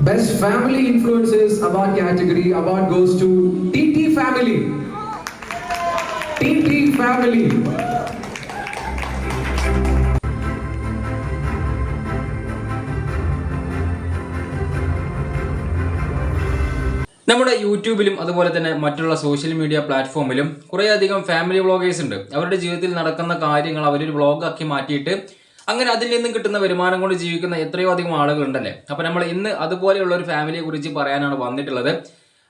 Best Family Influences Award category award goes to TT Family. TT Family. നമ്മുടെ യൂട്യൂബിലും അതുപോലെ തന്നെ മറ്റുള്ള സോഷ്യൽ മീഡിയ പ്ലാറ്റ്ഫോമിലും കുറേയധികം ഫാമിലി വ്ളോഗേഴ്സ് ഉണ്ട് അവരുടെ ജീവിതത്തിൽ നടക്കുന്ന കാര്യങ്ങൾ അവരൊരു വ്ളോഗാക്കി മാറ്റിയിട്ട് അങ്ങനെ അതിൽ നിന്നും കിട്ടുന്ന വരുമാനം കൊണ്ട് ജീവിക്കുന്ന എത്രയോ അധികം ആളുകളുണ്ടല്ലേ? അപ്പൊ നമ്മൾ ഇന്ന് അതുപോലെയുള്ള ഒരു ഫാമിലിയെ കുറിച്ച് പറയാനാണ് വന്നിട്ടുള്ളത്.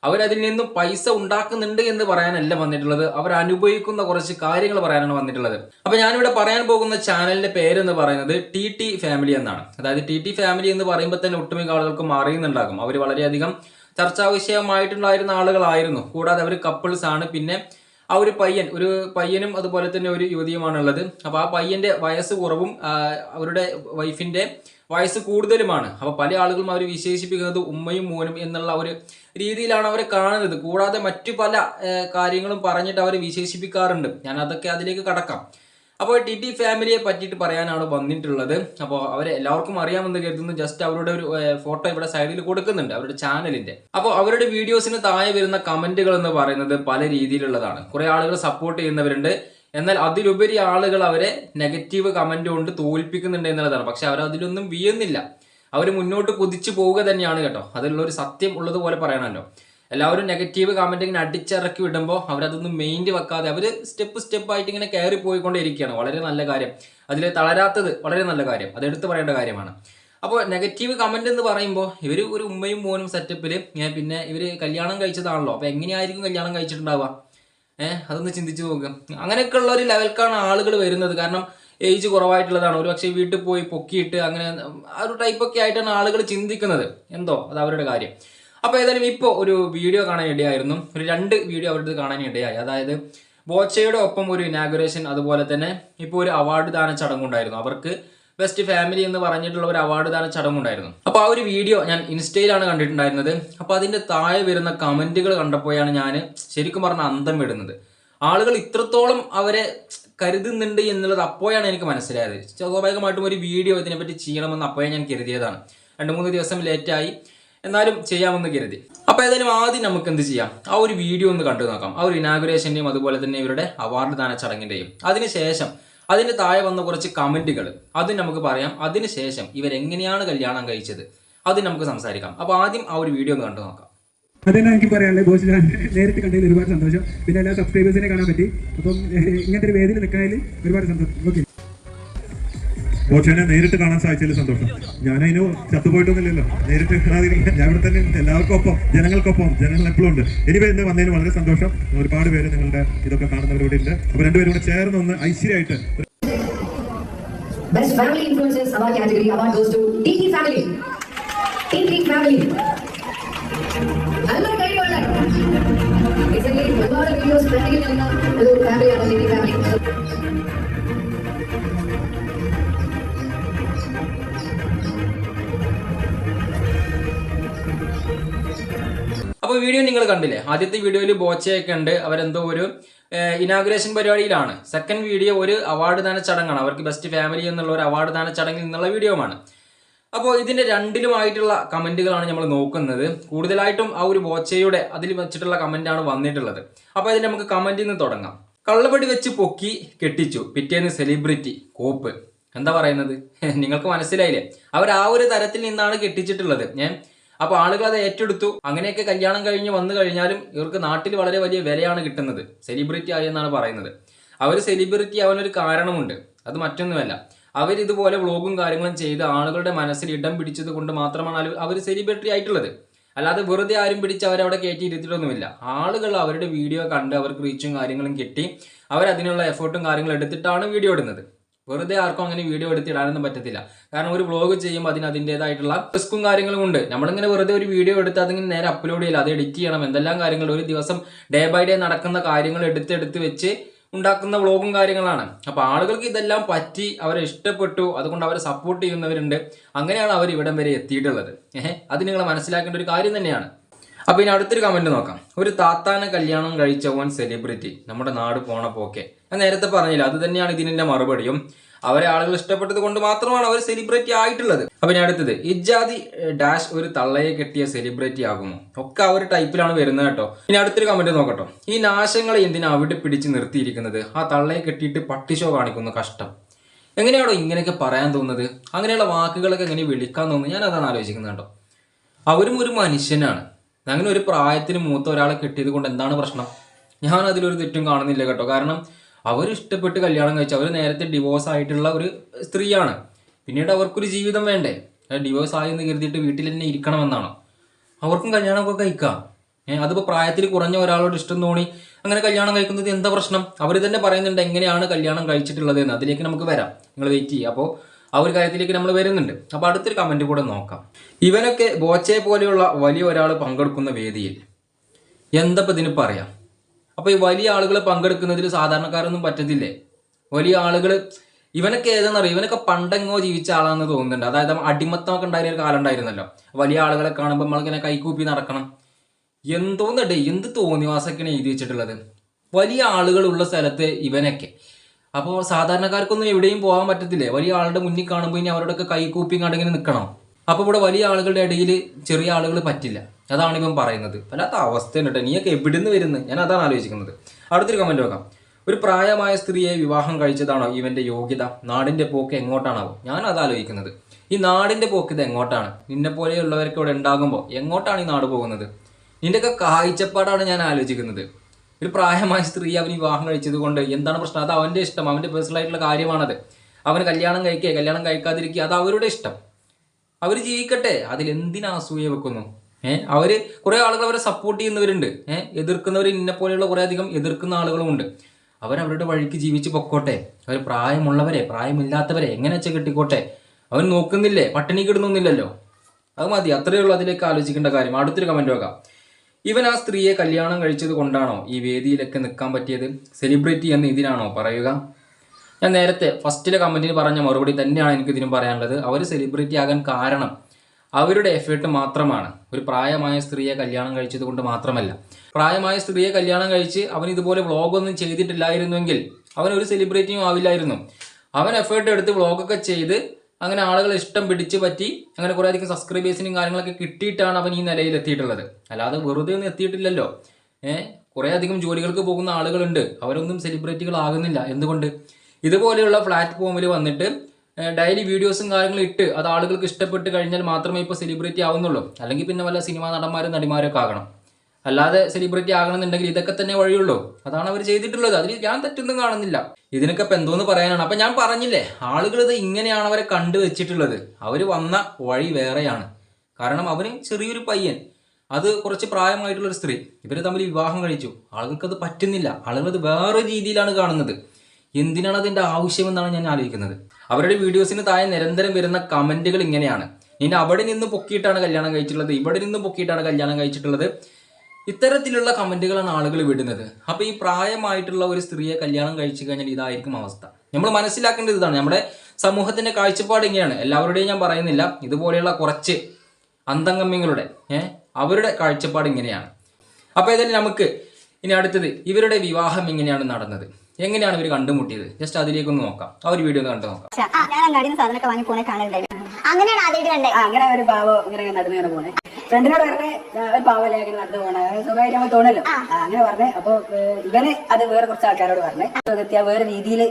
അവരതിൽ നിന്നും പൈസ ഉണ്ടാക്കുന്നുണ്ട് എന്ന് പറയാനല്ല വന്നിട്ടുള്ളത്. അവർ അനുഭവിക്കുന്ന കുറച്ച് കാര്യങ്ങൾ പറയാനാണ് വന്നിട്ടുള്ളത്. അപ്പൊ ഞാനിവിടെ പറയാൻ പോകുന്ന ചാനലിന്റെ പേരെന്ന് പറയുന്നത് ടി ടി ഫാമിലി എന്നാണ്. അതായത് ടി ടി ഫാമിലി എന്ന് പറയുമ്പോൾ തന്നെ ഒട്ടുമിക്ക ആളുകൾക്കും അറിയുന്നുണ്ടാകും. അവർ വളരെയധികം ചർച്ചാ വിഷയമായിട്ടുണ്ടായിരുന്ന ആളുകളായിരുന്നു. കൂടാതെ അവർ കപ്പിൾസ് ആണ്. പിന്നെ ആ ഒരു പയ്യൻ ഒരു പയ്യനും അതുപോലെ തന്നെ ഒരു യുവതിയുമാണുള്ളത്. അപ്പൊ ആ പയ്യന്റെ വയസ്സ് കുറവും അവരുടെ വൈഫിന്റെ വയസ്സ് കൂടുതലുമാണ്. അപ്പൊ പല ആളുകളും അവർ വിശേഷിപ്പിക്കുന്നത് ഉമ്മയും മോനും എന്നുള്ള ഒരു രീതിയിലാണ് അവരെ കാണുന്നത്. കൂടാതെ മറ്റു പല കാര്യങ്ങളും പറഞ്ഞിട്ട് അവർ വിശേഷിപ്പിക്കാറുണ്ട്. ഞാൻ അതൊക്കെ അതിലേക്ക് കടക്കാം. അപ്പോൾ ടി ടി ഫാമിലിയെ പറ്റിയിട്ട് പറയാനാണ് വന്നിട്ടുള്ളത്. അപ്പോൾ അവരെ എല്ലാവർക്കും അറിയാമെന്ന് കരുതുന്നു. ജസ്റ്റ് അവരുടെ ഒരു ഫോട്ടോ ഇവിടെ സൈഡിൽ കൊടുക്കുന്നുണ്ട് അവരുടെ ചാനലിന്റെ. അപ്പോൾ അവരുടെ വീഡിയോസിന് താഴെ വരുന്ന കമന്റുകൾ എന്ന് പറയുന്നത് പല രീതിയിലുള്ളതാണ്. കുറേ ആളുകൾ സപ്പോർട്ട് ചെയ്യുന്നവരുണ്ട്. എന്നാൽ അതിലുപരി ആളുകൾ അവരെ നെഗറ്റീവ് കമന്റ് കൊണ്ട് തോൽപ്പിക്കുന്നുണ്ട് എന്നുള്ളതാണ്. പക്ഷെ അവർ അതിലൊന്നും അവർ മുന്നോട്ട് കുതിച്ചു പോവുക തന്നെയാണ് കേട്ടോ. അതിലുള്ള ഒരു സത്യം ഉള്ളതുപോലെ പറയണമല്ലോ. എല്ലാവരും നെഗറ്റീവ് കമന്റ് ഇങ്ങനെ അടിച്ചിറക്കി വിടുമ്പോൾ അവരതൊന്നും മെയിന്റ് വെക്കാതെ അവർ സ്റ്റെപ്പ് സ്റ്റെപ്പായിട്ട് ഇങ്ങനെ കയറി പോയിക്കൊണ്ടേയിരിക്കുകയാണ്. വളരെ നല്ല കാര്യം. അതിൽ തളരാത്തത് വളരെ നല്ല കാര്യം. അത് എടുത്തു പറയേണ്ട കാര്യമാണ്. അപ്പോൾ നെഗറ്റീവ് കമന്റ് എന്ന് പറയുമ്പോൾ ഇവർ ഒരു ഉമ്മയും മോനും സെറ്റപ്പിൽ പിന്നെ ഇവർ കല്യാണം കഴിച്ചതാണല്ലോ. അപ്പോൾ എങ്ങനെയായിരിക്കും കല്യാണം കഴിച്ചിട്ടുണ്ടാവുക? ഏഹ് അതൊന്ന് ചിന്തിച്ച് നോക്കുക അങ്ങനെയൊക്കെ ഉള്ള ഒരു ലെവൽക്കാണ് ആളുകൾ വരുന്നത്. കാരണം ഏജ് കുറവായിട്ടുള്ളതാണ്. ഒരു പക്ഷേ വീട്ടിൽ പോയി പൊക്കിയിട്ട് അങ്ങനെ ആ ഒരു ടൈപ്പൊക്കെ ആയിട്ടാണ് ആളുകൾ ചിന്തിക്കുന്നത്. എന്തോ? അത് അവരുടെ കാര്യം. അപ്പോൾ ഏതായാലും ഇപ്പോൾ ഒരു വീഡിയോ കാണാൻ ഇടയായിരുന്നു. ഒരു രണ്ട് വീഡിയോ അവരുടെ കാണാൻ ഇടയായി. അതായത് ബോച്ചയുടെ ഒപ്പം ഒരു ഇനാഗുറേഷൻ അതുപോലെ തന്നെ ഇപ്പോൾ ഒരു അവാർഡ് ദാന ചടങ്ങുണ്ടായിരുന്നു. അവർക്ക് ബെസ്റ്റ് ഫാമിലി എന്ന് പറഞ്ഞിട്ടുള്ള ഒരു അവാർഡ് ദാന ചടങ്ങുണ്ടായിരുന്നു. അപ്പോൾ ആ ഒരു വീഡിയോ ഞാൻ ഇൻസ്റ്റയിലാണ് കണ്ടിട്ടുണ്ടായിരുന്നത്. അപ്പോൾ അതിന്റെ താഴെ വരുന്ന കമന്റുകൾ കണ്ടപ്പോഴാണ് ഞാൻ ശരിക്കും പറഞ്ഞ അന്തം വിടുന്നത്. ആളുകൾ ഇത്രത്തോളം അവരെ കരുതുന്നുണ്ട് എന്നുള്ളത് അപ്പോഴാണ് എനിക്ക് മനസ്സിലായത്. സ്വാഭാവികമായിട്ടും ഒരു വീഡിയോ ഇതിനെപ്പറ്റി ചെയ്യണമെന്ന് അപ്പോഴേ ഞാൻ കരുതിയതാണ്. രണ്ട് മൂന്ന് ദിവസം ലേറ്റായി എന്നാലും ചെയ്യാമെന്ന് കരുതി. അപ്പോൾ ഏതായാലും ആദ്യം നമുക്ക് എന്ത് ചെയ്യാം? ആ ഒരു വീഡിയോ ഒന്ന് കണ്ടു നോക്കാം. ആ ഒരു ഇനാഗുറേഷന്റെയും അതുപോലെ തന്നെ ഇവരുടെ അവാർഡ് ദാന ചടങ്ങിന്റെയും. അതിനുശേഷം അതിന്റെ താഴെ വന്ന കുറച്ച് കമന്റുകൾ. അതും നമുക്ക് പറയാം. അതിനുശേഷം ഇവരെങ്ങനെയാണ് കല്യാണം കഴിച്ചത്? അത് നമുക്ക് സംസാരിക്കാം. അപ്പോൾ ആദ്യം ആ ഒരു വീഡിയോ ഒന്ന് കണ്ടു നോക്കാം. അതന്നെ എനിക്ക് പറയാനുള്ളത്? ബോസ് ഞാൻ നേരിട്ട് കണ്ടതിൽ ഒരുപാട് സന്തോഷം. പിന്നെ എല്ലാ സബ്സ്ക്രൈബേഴ്സിനെ കാണാൻ പറ്റി. അപ്പം ഇങ്ങനത്തെ ഒരു വേദിയിൽ നിൽക്കുന്നതിൽ ഒരുപാട് സന്തോഷം. ഓക്കെ. ബോച്ചനെ നേരിട്ട് കാണാൻ സാധിച്ചതിൽ സന്തോഷം. ഞാനതിന് ചത്തുപോയിട്ടൊന്നുമില്ലല്ലോ. നേരിട്ട് കാണാതിരിക്കാൻ ഞാൻ ഇവിടെ തന്നെ എല്ലാവർക്കും ഒപ്പം ജനങ്ങൾക്കൊപ്പം ജനങ്ങൾ എപ്പോഴും ഉണ്ട്. എനിവേ എന്നെ വന്നതിന് വളരെ സന്തോഷം. ഒരുപാട് പേര് നിങ്ങളുടെ ഇതൊക്കെ കാണുന്നവരോട് ഉണ്ട്. അപ്പൊ രണ്ടുപേരും കൂടെ ചേർന്ന് ഒന്ന് ഐശ്വര്യമായിട്ട് ഒരുപാട് വീഡിയോസ് ഒരു ഫാമിലിയാണ് ഫാമിലി കണ്ടില്ലേ? ആദ്യത്തെ വീഡിയോയിൽ ബോച്ചയൊക്കെ ഉണ്ട്. അവരെന്തോ ഒരു ഇനാഗ്രേഷൻ പരിപാടിയിലാണ്. സെക്കൻഡ് വീഡിയോ ഒരു അവാർഡ് ദാന ചടങ്ങാണ്. അവർക്ക് ബെസ്റ്റ് ഫാമിലി എന്നുള്ള ഒരു അവാർഡ് ദാന ചടങ്ങിൽ നിന്നുള്ള വീഡിയോമാണ് അപ്പോൾ ഇതിന്റെ രണ്ടിലുമായിട്ടുള്ള കമന്റുകളാണ് നമ്മൾ നോക്കുന്നത്. കൂടുതലായിട്ടും ആ ഒരു ബോച്ചയുടെ അതിൽ വെച്ചിട്ടുള്ള കമന്റാണ് വന്നിട്ടുള്ളത്. അപ്പോൾ അതിൽ നമുക്ക് കമന്റിൽ നിന്ന് തുടങ്ങാം. കള്ളപടി വെച്ച് പൊക്കി കെട്ടിച്ചു. പിറ്റേന്ന് സെലിബ്രിറ്റി കോപ്പ്. എന്താ പറയുന്നത്? നിങ്ങൾക്ക് മനസ്സിലായില്ലേ? അവർ ആ ഒരു തരത്തിൽ നിന്നാണ് കെട്ടിച്ചിട്ടുള്ളത്. ഞാൻ അപ്പൊ ആളുകൾ അത് ഏറ്റെടുത്തു. അങ്ങനെയൊക്കെ കല്യാണം കഴിഞ്ഞ് വന്നു കഴിഞ്ഞാലും ഇവർക്ക് നാട്ടിൽ വളരെ വലിയ വിലയാണ് കിട്ടുന്നത്. സെലിബ്രിറ്റി ആയി എന്നാണ് പറയുന്നത്. അവർ സെലിബ്രിറ്റി ആവാനൊരു കാരണമുണ്ട്. അത് മറ്റൊന്നുമല്ല. അവർ ഇതുപോലെ വ്ളോഗും കാര്യങ്ങളും ചെയ്ത് ആളുകളുടെ മനസ്സിൽ ഇടം പിടിച്ചത് കൊണ്ട് മാത്രമാണ് അവർ സെലിബ്രിറ്റി ആയിട്ടുള്ളത്. അല്ലാതെ വെറുതെ ആരും പിടിച്ച് അവരവിടെ കയറ്റി ഇരുത്തിയിട്ടൊന്നുമില്ല. ആളുകൾ അവരുടെ വീഡിയോ കണ്ട് അവർക്ക് റീച്ചും കാര്യങ്ങളും കിട്ടി. അവരതിനുള്ള എഫേർട്ടും കാര്യങ്ങളും എടുത്തിട്ടാണ് വീഡിയോ ഇടുന്നത്. വെറുതെ ആർക്കും അങ്ങനെ വീഡിയോ എടുത്തിടാനൊന്നും പറ്റത്തില്ല. കാരണം ഒരു വ്ളോഗ് ചെയ്യുമ്പോൾ അതിന് അതിന്റെതായിട്ടുള്ള റിസ്ക്കും കാര്യങ്ങളും ഉണ്ട്. നമ്മളിങ്ങനെ വെറുതെ ഒരു വീഡിയോ എടുത്ത് അതിങ്ങനെ നേരെ അപ്ലോഡ് ചെയ്യില്ല അത് എഡിറ്റ് ചെയ്യണം എന്തെല്ലാം കാര്യങ്ങൾ ഒരു ദിവസം ഡേ ബൈ ഡേ നടക്കുന്ന കാര്യങ്ങൾ എടുത്തെടുത്ത് എടുത്ത് വെച്ച് ഉണ്ടാക്കുന്ന വ്ളോഗും കാര്യങ്ങളാണ്. അപ്പോൾ ആളുകൾക്ക് ഇതെല്ലാം പറ്റി അവരെ ഇഷ്ടപ്പെട്ടു അതുകൊണ്ട് അവരെ സപ്പോർട്ട് ചെയ്യുന്നവരുണ്ട്. അങ്ങനെയാണ് അവർ ഇവിടം വരെ എത്തിയിട്ടുള്ളത്. ഏഹ് അത് നിങ്ങൾ മനസ്സിലാക്കേണ്ട ഒരു കാര്യം തന്നെയാണ്. അപ്പൊ ഇനി അടുത്തൊരു കമന്റ് നോക്കാം. ഒരു താത്താന കല്യാണം കഴിച്ച ഓൻ സെലിബ്രിറ്റി നമ്മുടെ നാട് പോണ പോക്കെ. ഞാൻ നേരത്തെ പറഞ്ഞില്ല അത് തന്നെയാണ് ഇതിന്റെ മറുപടിയും. അവരെ ആളുകൾ ഇഷ്ടപ്പെട്ടത് കൊണ്ട് മാത്രമാണ് അവർ സെലിബ്രിറ്റി ആയിട്ടുള്ളത്. അപ്പൊ ഞാൻ അടുത്തത് ഇജാദി ഡാഷ് ഒരു തള്ളയെ കെട്ടിയ സെലിബ്രിറ്റി ആകുമോ? ഒക്കെ ആ ഒരു ടൈപ്പിലാണ് വരുന്നത് കേട്ടോ. ഇനി അടുത്തൊരു കമന്റ് നോക്കട്ടോ. ഈ നാശങ്ങളെ എന്തിനാ അവിടെ പിടിച്ച് നിർത്തിയിരിക്കുന്നത്? ആ തള്ളയെ കെട്ടിയിട്ട് പട്ടിഷോ കാണിക്കുന്നു കഷ്ടം. എങ്ങനെയാണോ ഇങ്ങനെയൊക്കെ പറയാൻ തോന്നുന്നത്? അങ്ങനെയുള്ള വാക്കുകളൊക്കെ എങ്ങനെ വിളിക്കാൻ തോന്നുന്നു? ഞാൻ അതാണ് ആലോചിക്കുന്നത് കേട്ടോ. അവരും ഒരു മനുഷ്യനാണ്. അങ്ങനെ ഒരു പ്രായത്തിന് മൂത്ത ഒരാളെ കിട്ടിയത് കൊണ്ട് എന്താണ് പ്രശ്നം? ഞാൻ അതിലൊരു തെറ്റും കാണുന്നില്ല കേട്ടോ. കാരണം അവർ ഇഷ്ടപ്പെട്ട് കല്യാണം കഴിച്ചു. അവർ നേരത്തെ ഡിവോഴ്സ് ആയിട്ടുള്ള ഒരു സ്ത്രീയാണ്. പിന്നീട് അവർക്കൊരു ജീവിതം വേണ്ടേ? ഡിവോഴ്സ് ആയി എന്ന് കരുതിയിട്ട് വീട്ടിൽ തന്നെ ഇരിക്കണമെന്നാണോ? അവർക്കും കല്യാണമൊക്കെ കഴിക്കാം. അതിപ്പോൾ പ്രായത്തിൽ കുറഞ്ഞ ഒരാളോട് ഇഷ്ടം തോന്നി അങ്ങനെ കല്യാണം കഴിക്കുന്നത് എന്താ പ്രശ്നം? അവർ തന്നെ പറയുന്നുണ്ട് എങ്ങനെയാണ് കല്യാണം കഴിച്ചിട്ടുള്ളത് എന്ന് അതിലേക്ക് നമുക്ക് വരാം. നിങ്ങൾ വെയിറ്റ് ചെയ്യുക. അപ്പോൾ ആ ഒരു കാര്യത്തിലേക്ക് നമ്മൾ വരുന്നുണ്ട്. അപ്പോൾ അടുത്തൊരു കമന്റ് കൂടെ നോക്കാം. ഇവനൊക്കെ ബോച്ചെ പോലെയുള്ള വലിയ ഒരാൾ പങ്കെടുക്കുന്ന വേദിയിൽ എന്തപ്പോൾ ഇതിന് പറയാം? അപ്പോൾ ഈ വലിയ ആളുകൾ പങ്കെടുക്കുന്നതിൽ സാധാരണക്കാരൊന്നും പറ്റത്തില്ലേ? വലിയ ആളുകൾ ഇവനൊക്കെ ഏതെന്നറിയാം ഇവനൊക്കെ പണ്ടെങ്ങോ ജീവിച്ച ആളാണെന്ന് തോന്നുന്നുണ്ട്. അതായത് അടിമത്തമൊക്കെ ഉണ്ടായിരുന്ന ഒരു കാലം ഉണ്ടായിരുന്നല്ലോ. വലിയ ആളുകളെ കാണുമ്പോൾ നമ്മളിങ്ങനെ കൈകൂപ്പി നടക്കണം. എന്തോന്നടേ എന്ത് തോന്നിവാസൊക്കെയാണ് എഴുതി വെച്ചിട്ടുള്ളത്? വലിയ ആളുകളുള്ള സ്ഥലത്ത് ഇവനൊക്കെ അപ്പോൾ സാധാരണക്കാർക്കൊന്നും എവിടെയും പോകാൻ പറ്റത്തില്ലേ? വലിയ ആളുടെ മുന്നിൽ കാണുമ്പോൾ ഇനി അവരോടൊക്കെ കൈകൂപ്പി കണ്ടിങ്ങനെ നിൽക്കണം. അപ്പോൾ ഇവിടെ വലിയ ആളുകളുടെ ഇടയിൽ ചെറിയ ആളുകൾ പറ്റില്ല. അതാണ് ഇവൻ പറയുന്നത്. വല്ലാത്ത അവസ്ഥ കേട്ടോ. നീയൊക്കെ എവിടുന്ന് വരുന്നത് ഞാൻ അതാണ് ആലോചിക്കുന്നത്. അടുത്തൊരു കമന്റ് നോക്കാം. ഒരു പ്രായമായ സ്ത്രീയെ വിവാഹം കഴിച്ചതാണോ ഇവന്റെ യോഗ്യത? നാടിന്റെ പോക്ക് എങ്ങോട്ടാണാവോ? ഞാൻ അത് ആലോചിക്കുന്നത്. ഈ നാടിന്റെ പോക്ക് ഇത് എങ്ങോട്ടാണ്? നിന്നെ പോലെയുള്ളവരൊക്കെ ഇവിടെ ഉണ്ടാകുമ്പോൾ എങ്ങോട്ടാണ് ഈ നാട് പോകുന്നത്? നിന്റെയൊക്കെ കാഴ്ചപ്പാടാണ് ഞാൻ ആലോചിക്കുന്നത്. ഒരു പ്രായമായ സ്ത്രീ അവന് വിവാഹം കഴിച്ചത് കൊണ്ട് എന്താണ് പ്രശ്നം? അത് അവന്റെ ഇഷ്ടം അവന്റെ പേഴ്സണൽ ആയിട്ടുള്ള കാര്യമാണത്. അവന് കല്യാണം കഴിക്കുക കല്യാണം കഴിക്കാതിരിക്കുക അത് അവരുടെ ഇഷ്ടം. അവർ ജീവിക്കട്ടെ അതിൽ എന്തിനാ അസൂയ വെക്കുന്നു? ഏഹ് അവർ കുറേ ആളുകൾ അവരെ സപ്പോർട്ട് ചെയ്യുന്നവരുണ്ട്. ഏഹ് എതിർക്കുന്നവർ ഇന്നെ പോലെയുള്ള കുറെ അധികം എതിർക്കുന്ന ആളുകളുമുണ്ട് അവരവരുടെ വഴിക്ക് ജീവിച്ച് പൊക്കോട്ടെ. അവർ പ്രായമുള്ളവരെ പ്രായമില്ലാത്തവരെ എങ്ങനെ വെച്ചാൽ കിട്ടിക്കോട്ടെ? അവൻ നോക്കുന്നില്ലേ? പട്ടിണി കിടുന്നൊന്നുമില്ലല്ലോ അത് മതി അത്രയേ ഉള്ളൂ അതിലേക്ക് ആലോചിക്കേണ്ട കാര്യം. അടുത്തൊരു കമന്റ് നോക്കാം. ഇവൻ ആ സ്ത്രീയെ കല്യാണം കഴിച്ചത് കൊണ്ടാണോ ഈ വേദിയിലൊക്കെ നിൽക്കാൻ പറ്റിയത്? സെലിബ്രിറ്റി എന്ന് ഇതിനാണോ പറയുക? ഞാൻ നേരത്തെ ഫസ്റ്റിലെ കമന്റിന് പറഞ്ഞ മറുപടി തന്നെയാണ് എനിക്ക് ഇതിനും പറയാനുള്ളത്. അവർ സെലിബ്രിറ്റി ആകാൻ കാരണം അവരുടെ എഫേർട്ട് മാത്രമാണ്. ഒരു പ്രായമായ സ്ത്രീയെ കല്യാണം കഴിച്ചത് കൊണ്ട് മാത്രമല്ല. പ്രായമായ സ്ത്രീയെ കല്യാണം കഴിച്ച് അവൻ ഇതുപോലെ വ്ളോഗൊന്നും ചെയ്തിട്ടില്ലായിരുന്നുവെങ്കിൽ അവൻ ഒരു സെലിബ്രിറ്റിയും ആവില്ലായിരുന്നു. അവൻ എഫേർട്ട് എടുത്ത് വ്ളോഗൊക്കെ ചെയ്ത് അങ്ങനെ ആളുകളെ ഇഷ്ടം പിടിച്ച് പറ്റി അങ്ങനെ കുറേ അധികം സബ്സ്ക്രൈബേഴ്സിനും കാര്യങ്ങളൊക്കെ കിട്ടിയിട്ടാണ് അവൻ ഈ നിലയിൽ എത്തിയിട്ടുള്ളത് അല്ലാതെ വെറുതെ ഒന്നും എത്തിയിട്ടില്ലല്ലോ. ഏഹ് കുറേ അധികം ജോലികൾക്ക് പോകുന്ന ആളുകളുണ്ട്. അവരൊന്നും സെലിബ്രിറ്റികളാകുന്നില്ല എന്തുകൊണ്ട്? ഇതുപോലെയുള്ള പ്ലാറ്റ്ഫോമിൽ വന്നിട്ട് ഡെയിലി വീഡിയോസും കാര്യങ്ങളും ഇട്ട് അത് ആളുകൾക്ക് ഇഷ്ടപ്പെട്ട് കഴിഞ്ഞാൽ മാത്രമേ ഇപ്പോൾ സെലിബ്രിറ്റി ആവുന്നുള്ളൂ. അല്ലെങ്കിൽ പിന്നെ വല്ല സിനിമാ നടന്മാരും നടിമാരൊക്കെ ആകണം. അല്ലാതെ സെലിബ്രിറ്റി ആകണമെന്നുണ്ടെങ്കിൽ ഇതൊക്കെ തന്നെ വഴിയുള്ളൂ. അതാണ് അവർ ചെയ്തിട്ടുള്ളത്. അതിൽ ഞാൻ തെറ്റൊന്നും കാണുന്നില്ല. ഇതിനൊക്കെ ഇപ്പം എന്തോന്ന് പറയാനാണ്. അപ്പം ഞാൻ പറഞ്ഞില്ലേ ആളുകൾ ഇത് ഇങ്ങനെയാണ് അവരെ കണ്ടു വെച്ചിട്ടുള്ളത്. അവർ വന്ന വഴി വേറെയാണ്. കാരണം അവന് ചെറിയൊരു പയ്യൻ. അത് കുറച്ച് പ്രായമായിട്ടുള്ള ഒരു സ്ത്രീ. ഇവർ തമ്മിൽ വിവാഹം കഴിച്ചു. ആളുകൾക്ക് അത് പറ്റുന്നില്ല. ആളുകൾ അത് വേറെ രീതിയിലാണ് കാണുന്നത്. എന്തിനാണ് അതിന്റെ ആവശ്യമെന്നാണ് ഞാൻ ആലോചിക്കുന്നത്. അവരുടെ വീഡിയോസിന് താഴെ നിരന്തരം വരുന്ന കമന്റുകൾ ഇങ്ങനെയാണ്. ഇനി അവിടെ നിന്ന് പൊക്കിയിട്ടാണ് കല്യാണം കഴിച്ചിട്ടുള്ളത്. ഇവിടെ നിന്ന് പൊക്കിയിട്ടാണ് കല്യാണം കഴിച്ചിട്ടുള്ളത്. ഇത്തരത്തിലുള്ള കമന്റുകളാണ് ആളുകൾ വിടുന്നത്. അപ്പോൾ ഈ പ്രായമായിട്ടുള്ള ഒരു സ്ത്രീയെ കല്യാണം കഴിച്ചു കഴിഞ്ഞാൽ ഇതായിരിക്കും അവസ്ഥ. നമ്മൾ മനസ്സിലാക്കേണ്ടത് ഇതാണ്. നമ്മുടെ സമൂഹത്തിന്റെ കാഴ്ചപ്പാട് ഇങ്ങനെയാണ്. എല്ലാവരുടെയും ഞാൻ പറയുന്നില്ല. ഇതുപോലെയുള്ള കുറച്ച് അന്തംഗമ്യങ്ങളുടെ അവരുടെ കാഴ്ചപ്പാട് ഇങ്ങനെയാണ്. അപ്പോൾ ഏതായാലും നമുക്ക് ഇനി അടുത്തത് ഇവരുടെ വിവാഹം എങ്ങനെയാണ് നടന്നത്? എങ്ങനെയാണ് ഇവർ കണ്ടുമുട്ടിയത്? ജസ്റ്റ് അതിലേക്ക് ഒന്ന് നോക്കാം. ആ ഒരു വീഡിയോ കണ്ടു നോക്കാം. ഞാൻ വാങ്ങി അങ്ങനെയാണ് ആദ്യമായിട്ട് അങ്ങനെ ഒരു ഭാവം ഇങ്ങനെ നടന്നു പോണേ. ഫ്രണ്ടിനോട് പറഞ്ഞേ "ആ, ഒരു പാവല്ലേ ഇങ്ങനെ നടന്നു പോണേ. സ്വകാര്യം നമ്മൾ തോന്നല്ലോ അങ്ങനെ പറഞ്ഞേ അപ്പൊ ഇവന് അത് വേറെ കുറച്ച് ആൾക്കാരോട് പറഞ്ഞേ എത്തിയ വേറെ രീതിയിൽ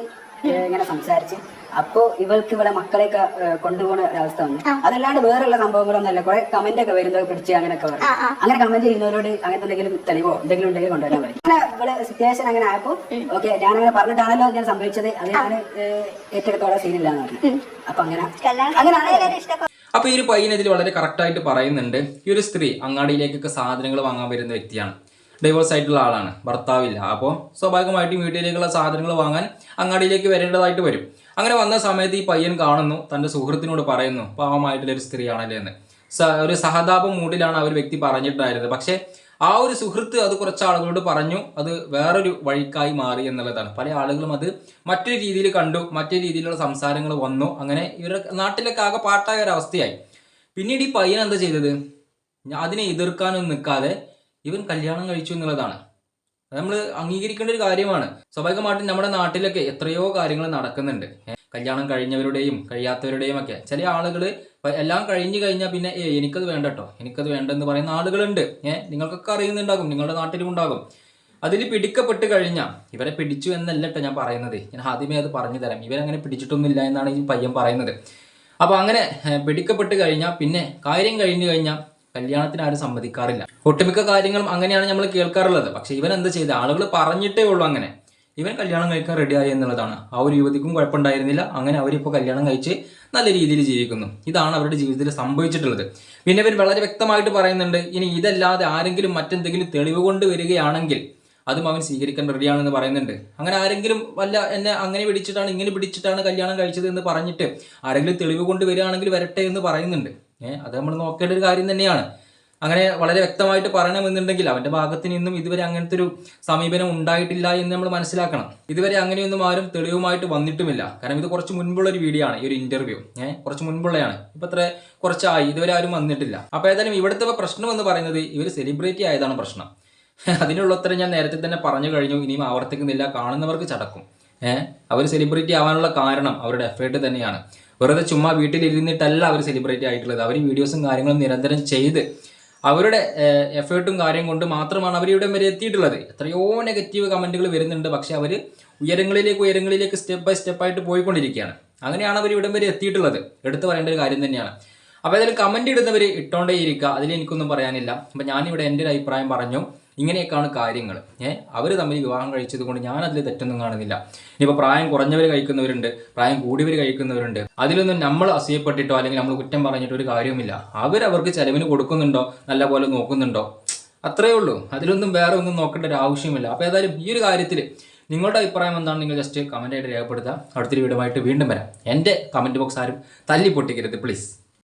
ഇങ്ങനെ സംസാരിച്ച്. അപ്പോ ഇവൾക്ക് ഇവിടെ മക്കളെയൊക്കെ കൊണ്ടുപോകുന്ന ഒരവസ്ഥ വന്നു. അതല്ലാണ്ട് വേറെയുള്ള സംഭവങ്ങളൊന്നുമല്ല. കുറെ കമന്റ് ഒക്കെ വരുന്നത് പിടിച്ച് അങ്ങനെയൊക്കെ പറഞ്ഞു. അങ്ങനെ കമന്റ് ചെയ്യുന്നവരോട് അങ്ങനത്തെ എന്തെങ്കിലും തെളിവോ എന്തെങ്കിലും ഉണ്ടെങ്കിൽ കൊണ്ടുവരാൻ പറയും. അങ്ങനെ ഇവിടെ സിറ്റുവേഷൻ അങ്ങനെ ആയപ്പോ ഓക്കെ ഞാൻ അങ്ങനെ പറഞ്ഞിട്ടാണല്ലോ ഞാൻ സംഭവിച്ചത്. അത് ഞാൻ ഏറ്റെടുത്തോളം സീനില്ലാന്ന് പറഞ്ഞു. അപ്പൊ അങ്ങനെ. അങ്ങനെ ഇഷ്ടപ്പെട്ടു അപ്പൊ ഈ ഒരു പയ്യൻ ഇതിൽ വളരെ കറക്റ്റ് ആയിട്ട് പറയുന്നുണ്ട്. ഈ ഒരു സ്ത്രീ അങ്ങാടിയിലേക്കൊക്കെ സാധനങ്ങൾ വാങ്ങാൻ വരുന്ന വ്യക്തിയാണ്. ഡൈവേഴ്സ് ആയിട്ടുള്ള ആളാണ് ഭർത്താവില്ല. അപ്പോൾ സ്വാഭാവികമായിട്ടും വീട്ടിലേക്കുള്ള സാധനങ്ങൾ വാങ്ങാൻ അങ്ങാടിയിലേക്ക് വരേണ്ടതായിട്ട് വരും. അങ്ങനെ വന്ന സമയത്ത് ഈ പയ്യൻ കാണുന്നു തന്റെ സുഹൃത്തിനോട് പറയുന്നു പാവമായിട്ടുള്ള ഒരു സ്ത്രീയാണല്ലേ എന്ന്. ഒരു സഹതാപം മൂഡിലാണ് ഒരു വ്യക്തി പറഞ്ഞിട്ടുണ്ടായിരുന്നത് പക്ഷേ ആ ഒരു സുഹൃത്ത് അത് കുറച്ച് ആളുകളോട് പറഞ്ഞു അത് വേറൊരു വഴിക്കായി മാറി എന്നുള്ളതാണ്. പല ആളുകളും അത് മറ്റൊരു രീതിയിൽ കണ്ടു മറ്റൊരു രീതിയിലുള്ള സംസാരങ്ങൾ വന്നു. അങ്ങനെ ഇവരുടെ നാട്ടിലൊക്കെ ആകെ പാട്ടായ ഒരു അവസ്ഥയായി. പിന്നീട് ഈ പയ്യൻ എന്താ ചെയ്തത്? അതിനെ എതിർക്കാനൊന്നും നിൽക്കാതെ ഇവൻ കല്യാണം കഴിച്ചു എന്നുള്ളതാണ്. നമ്മൾ അംഗീകരിക്കേണ്ട ഒരു കാര്യമാണ്. സ്വാഭാവികമായിട്ടും നമ്മുടെ നാട്ടിലൊക്കെ എത്രയോ കാര്യങ്ങൾ നടക്കുന്നുണ്ട്. കല്യാണം കഴിഞ്ഞവരുടെയും കഴിയാത്തവരുടെയും ഒക്കെ. ചില ആളുകൾ എല്ലാം കഴിഞ്ഞു കഴിഞ്ഞാൽ പിന്നെ ഏ എനിക്കത് വേണ്ട കേട്ടോ എനിക്കത് വേണ്ടെന്ന് പറയുന്ന ആളുകളുണ്ട്. ഏഹ് നിങ്ങൾക്കൊക്കെ അറിയുന്നുണ്ടാകും. നിങ്ങളുടെ നാട്ടിലും ഉണ്ടാകും അതിൽ പിടിക്കപ്പെട്ട് കഴിഞ്ഞാൽ ഇവരെ പിടിച്ചു എന്നല്ല കേട്ടോ ഞാൻ പറയുന്നത്. ഞാൻ ആദ്യമേ അത് പറഞ്ഞു തരാം. ഇവരങ്ങനെ പിടിച്ചിട്ടൊന്നുമില്ല എന്നാണ് ഈ പയ്യൻ പറയുന്നത്. അപ്പോൾ അങ്ങനെ പിടിക്കപ്പെട്ട് കഴിഞ്ഞാൽ പിന്നെ കാര്യം കഴിഞ്ഞു കഴിഞ്ഞാൽ കല്യാണത്തിന് ആരും സമ്മതിക്കാറില്ല. ഒട്ടുമിക്ക കാര്യങ്ങളും അങ്ങനെയാണ് നമ്മൾ കേൾക്കാറുള്ളത്. പക്ഷെ ഇവൻ എന്ത് ചെയ്ത്? ആളുകൾ പറഞ്ഞിട്ടേ ഉള്ളൂ അങ്ങനെ. ഇവൻ കല്യാണം കഴിക്കാൻ റെഡിയായി എന്നുള്ളതാണ്. ആ ഒരു യുവതിക്കും കുഴപ്പമുണ്ടായിരുന്നില്ല. അങ്ങനെ അവരിപ്പോൾ കല്യാണം കഴിച്ച് നല്ല രീതിയിൽ ജീവിക്കുന്നു. ഇതാണ് അവരുടെ ജീവിതത്തിൽ സംഭവിച്ചിട്ടുള്ളത്. പിന്നെ ഇവർ വളരെ വ്യക്തമായിട്ട് പറയുന്നുണ്ട് ഇനി ഇതല്ലാതെ ആരെങ്കിലും മറ്റെന്തെങ്കിലും തെളിവ് കൊണ്ട് വരികയാണെങ്കിൽ അതും അവൻ സ്വീകരിക്കാൻ റെഡിയാണെന്ന് പറയുന്നുണ്ട്. അങ്ങനെ ആരെങ്കിലും വല്ല എന്നെ അങ്ങനെ പിടിച്ചിട്ടാണ് ഇങ്ങനെ പിടിച്ചിട്ടാണ് കല്യാണം കഴിച്ചത് എന്ന് പറഞ്ഞിട്ട് ആരെങ്കിലും തെളിവ് കൊണ്ട് വരികയാണെങ്കിൽ വരട്ടെ എന്ന് പറയുന്നുണ്ട്. ഏഹ് അത് നമ്മൾ നോക്കേണ്ട ഒരു കാര്യം തന്നെയാണ്. അങ്ങനെ വളരെ വ്യക്തമായിട്ട് പറയണമെന്നുണ്ടെങ്കിൽ അവന്റെ ഭാഗത്ത് നിന്നും ഇതുവരെ അങ്ങനത്തെ ഒരു സമീപനം ഉണ്ടായിട്ടില്ല എന്ന് നമ്മൾ മനസ്സിലാക്കണം. ഇതുവരെ അങ്ങനെയൊന്നും ആരും തെളിവുമായിട്ട് വന്നിട്ടുമില്ല. കാരണം ഇത് കുറച്ച് മുൻപുള്ള ഒരു വീഡിയോ ആണ് ഈ ഒരു ഇന്റർവ്യൂ ഏഹ് കുറച്ച് മുൻപുള്ളതാണ് ഇപ്പൊ അത്ര കുറച്ചായി ഇതുവരെ ആരും വന്നിട്ടില്ല. അപ്പൊ ഏതായാലും ഇവിടുത്തെ പ്രശ്നം എന്ന് പറയുന്നത് ഇവർ സെലിബ്രിറ്റി ആയതാണ് പ്രശ്നം. അതിനുള്ള ഉത്തരം ഞാൻ നേരത്തെ തന്നെ പറഞ്ഞു കഴിഞ്ഞു ഇനിയും ആവർത്തിക്കുന്നില്ല കാണുന്നവർക്ക് ചടക്കും. ഏഹ് അവർ സെലിബ്രിറ്റി ആവാനുള്ള കാരണം അവരുടെ എഫേർട്ട് തന്നെയാണ്. വെറുതെ ചുമ്മാ വീട്ടിലിരുന്നിട്ടല്ല അവർ സെലിബ്രിറ്റി ആയിട്ടുള്ളത്. അവർ വീഡിയോസും കാര്യങ്ങളും നിരന്തരം ചെയ്ത് അവരുടെ എഫേർട്ടും കാര്യം കൊണ്ട് മാത്രമാണ് അവർ ഇവിടെ വരെ എത്തിയിട്ടുള്ളത്. എത്രയോ നെഗറ്റീവ് കമന്റുകൾ വരുന്നുണ്ട്. പക്ഷെ അവർ ഉയരങ്ങളിലേക്ക് ഉയരങ്ങളിലേക്ക് സ്റ്റെപ്പ് ബൈ സ്റ്റെപ്പ് ആയിട്ട് പോയിക്കൊണ്ടിരിക്കുകയാണ്. അങ്ങനെയാണ് അവർ ഇവിടം വരെ എത്തിയിട്ടുള്ളത്. എടുത്തു പറയേണ്ട ഒരു കാര്യം തന്നെയാണ്. അപ്പോൾ ഏതായാലും കമന്റ് ഇടുന്നവർ ഇട്ടോണ്ടേ ഇരിക്കുക അതിൽ എനിക്കൊന്നും പറയാനില്ല. അപ്പം ഞാനിവിടെ എന്റെ ഒരു അഭിപ്രായം പറഞ്ഞു. ഇങ്ങനെയൊക്കെയാണ് കാര്യങ്ങൾ. ഏഹ് അവർ തമ്മിൽ വിവാഹം കഴിച്ചത് കൊണ്ട് ഞാൻ അതിൽ തെറ്റൊന്നും കാണുന്നില്ല. ഇനിയിപ്പോൾ പ്രായം കുറഞ്ഞവർ കഴിക്കുന്നവരുണ്ട് പ്രായം കൂടിയവർ കഴിക്കുന്നവരുണ്ട്. അതിലൊന്നും നമ്മൾ അസൂയപ്പെട്ടിട്ടോ അല്ലെങ്കിൽ നമ്മൾ കുറ്റം പറഞ്ഞിട്ടോ ഒരു കാര്യവുമില്ല. അവരവർക്ക് ചെലവിന് കൊടുക്കുന്നുണ്ടോ? നല്ല പോലെ നോക്കുന്നുണ്ടോ? അത്രയേ ഉള്ളൂ. അതിലൊന്നും വേറെ ഒന്നും നോക്കേണ്ട ഒരു ആവശ്യമില്ല അപ്പോൾ ഏതായാലും ഈ ഒരു കാര്യത്തിൽ നിങ്ങളുടെ അഭിപ്രായം എന്താണ്? നിങ്ങൾ ജസ്റ്റ് കമന്റായിട്ട് രേഖപ്പെടുത്തുക. അടുത്തൊരു വീടുമായിട്ട് വീണ്ടും വരാം. എന്റെ കമന്റ് ബോക്സ് ആരും തല്ലി പൊട്ടിക്കരുത് പ്ലീസ്